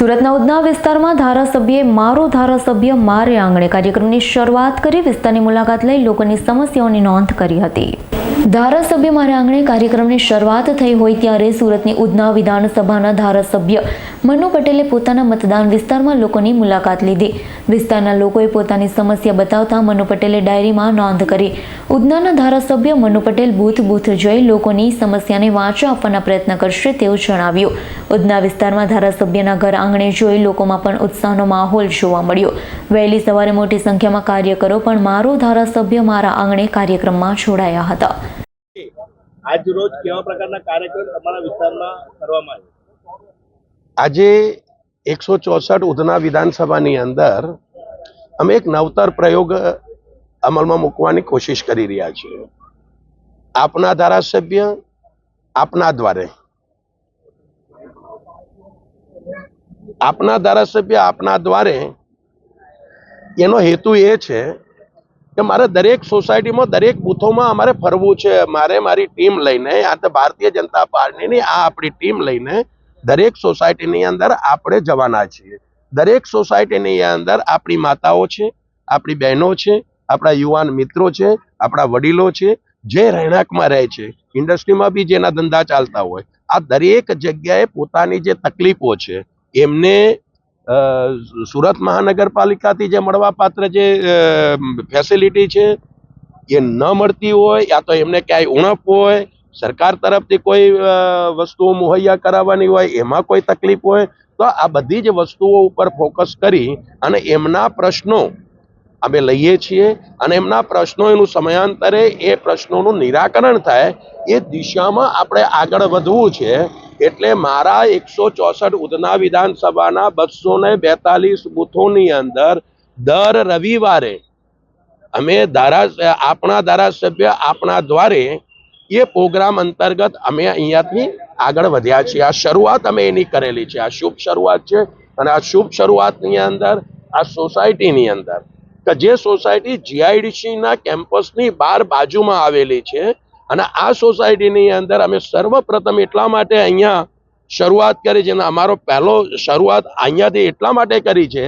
સુરતના ઉધના વિસ્તારમાં ધારાસભ્યએ મારો ધારાસભ્ય મારે આંગણે કાર્યક્રમની શરૂઆત કરી વિસ્તારની મુલાકાત લઈ લોકોની સમસ્યાઓની નોંધ કરી હતી. ધારાસભ્ય મારા આંગણે કાર્યક્રમની શરૂઆત થઈ હોય ત્યારે સુરતની ઉધના વિધાનસભાના ધારાસભ્ય મનુ પટેલે પોતાના મતદાન વિસ્તારમાં લોકોની મુલાકાત લીધી. વિસ્તારના લોકોએ પોતાની સમસ્યા બતાવતા મનુ પટેલે ડાયરીમાં નોંધ કરી. ઉધનાના ધારાસભ્ય મનુ પટેલ બૂથ બૂથ જઈ લોકોની સમસ્યાને વાંચો આપવાના પ્રયત્ન કરશે તેવું જણાવ્યું. ઉધના વિસ્તારમાં ધારાસભ્યના ઘર આંગણે જોઈ લોકોમાં પણ ઉત્સાહનો માહોલ જોવા મળ્યો. વહેલી સવારે મોટી સંખ્યામાં કાર્યકરો પણ મારો ધારાસભ્ય મારા આંગણે કાર્યક્રમમાં જોડાયા હતા. આજ રોજ કેવા પ્રકારના કાર્યક્રમ તમારા વિસ્તારમાં કરવામાં આવ્યો? આજે એકસો ચોસઠ ઉધના વિધાનસભાની અંદર અમે એક નવતર પ્રયોગ અમલમાં મૂકવાની કોશિશ કરી રહ્યા છીએ. આપના ધારાસભ્ય, આપના દ્વારે. આપના ધારાસભ્ય આપના દ્વારે, એનો હેતુ એ છે કે મારે દરેક સોસાયટીમાં, દરેક બૂથોમાં અમારે ફરવું છે. મારે મારી ટીમ લઈને, આ તો ભારતીય જનતા પાર્ટીની આ આપણી ટીમ લઈને દરેક સોસાયટીની અંદર આપણે જવાના છીએ. દરેક સોસાયટીની અંદર આપણી માતાઓ છે, આપણી બહેનો છે, આપણા યુવાન મિત્રો છે, આપણા વડીલો છે, જે રહેણાંકમાં રહે છે. ઇન્ડસ્ટ્રીમાં બી જેના ધંધા ચાલતા હોય. આ દરેક જગ્યાએ પોતાની જે તકલીફો છે, એમને સુરત મહાનગરપાલિકાથી જે મળવાપાત્ર જે ફેસિલિટી છે, એ ન મળતી હોય, યા તો એમને ક્યાંય ઉણપ હોય, સરકાર તરફથી કોઈ વસ્તુઓ મુહૈયા કરાવવાની હોય, એમાં કોઈ તકલીફ હોય, તો આ બધી જ વસ્તુઓ ઉપર ફોકસ કરી અને એમના પ્રશ્નો અમે લઈએ છીએ અને એમના પ્રશ્નો એનું સમયાંતરે એ પ્રશ્નોનું નિરાકરણ થાય, એ દિશામાં આપણે આગળ વધવું છે. એટલે મારા એકસો ચોસઠ ઉધના વિધાનસભાના બસો ને બેતાલીસ બૂથોની અંદર દર રવિવારે અમે ધારા આપણા ધારાસભ્ય આપણા દ્વારે એ પ્રોગ્રામ અંતર્ગત અમે અહીંયાથી આગળ વધ્યા છીએ. આ શરૂઆત અમે એની કરેલી છે. આ શુભ શરૂઆત છે અને આ શુભ શરૂઆતની અંદર, આ સોસાયટીની અંદર, કે જે સોસાયટી જીઆઈડીસીના કેમ્પસની બહાર બાજુમાં આવેલી છે અને આ સોસાયટીની અંદર અમે સર્વપ્રથમ એટલા માટે અહીંયા શરૂઆત કરી છે અને અમારો પહેલો શરૂઆત અહીંયાથી એટલા માટે કરી છે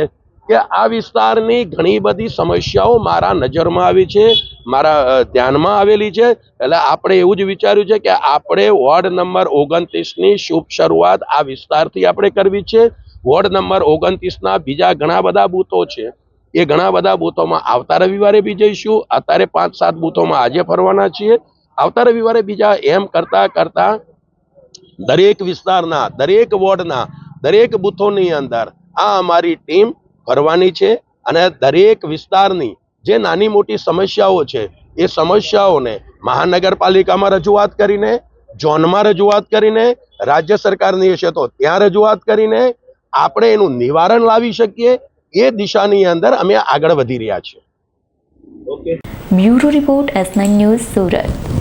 કે આ વિસ્તારની ઘણી બધી સમસ્યાઓ મારા નજરમાં આવી છે, મારા ધ્યાનમાં આવેલી છે. એટલે આપણે એવું જ વિચાર્યું છે કે આપણે વોર્ડ નંબર ઓગણત્રીસની શુભ શરૂઆત આ વિસ્તારથી આપણે કરવી છે. વોર્ડ નંબર ઓગણત્રીસના બીજા ઘણા બધા બૂથો છે. એ ઘણા બધા બૂથોમાં આવતા રવિવારે બી જઈશું. અત્યારે પાંચ સાત બૂથોમાં આજે ફરવાના છીએ. આવતા રવિવારે બીજા એમ કરતા કરતા દરેક વિસ્તારના, દરેક વોર્ડના, દરેક બૂથોની અંદર આ અમારી ટીમ ફરવાની છે અને દરેક વિસ્તારની જે નાની મોટી સમસ્યાઓ છે, એ સમસ્યાઓને મહાનગરપાલિકામાં રજૂઆત કરીને, ઝોનમાં રજૂઆત કરીને, રાજ્ય સરકારની હશે તો ત્યાં રજૂઆત કરીને આપણે એનું નિવારણ લાવી શકીએ, એ દિશાની અંદર અમે આગળ વધી રહ્યા છીએ. Bureau report S nine news Surat.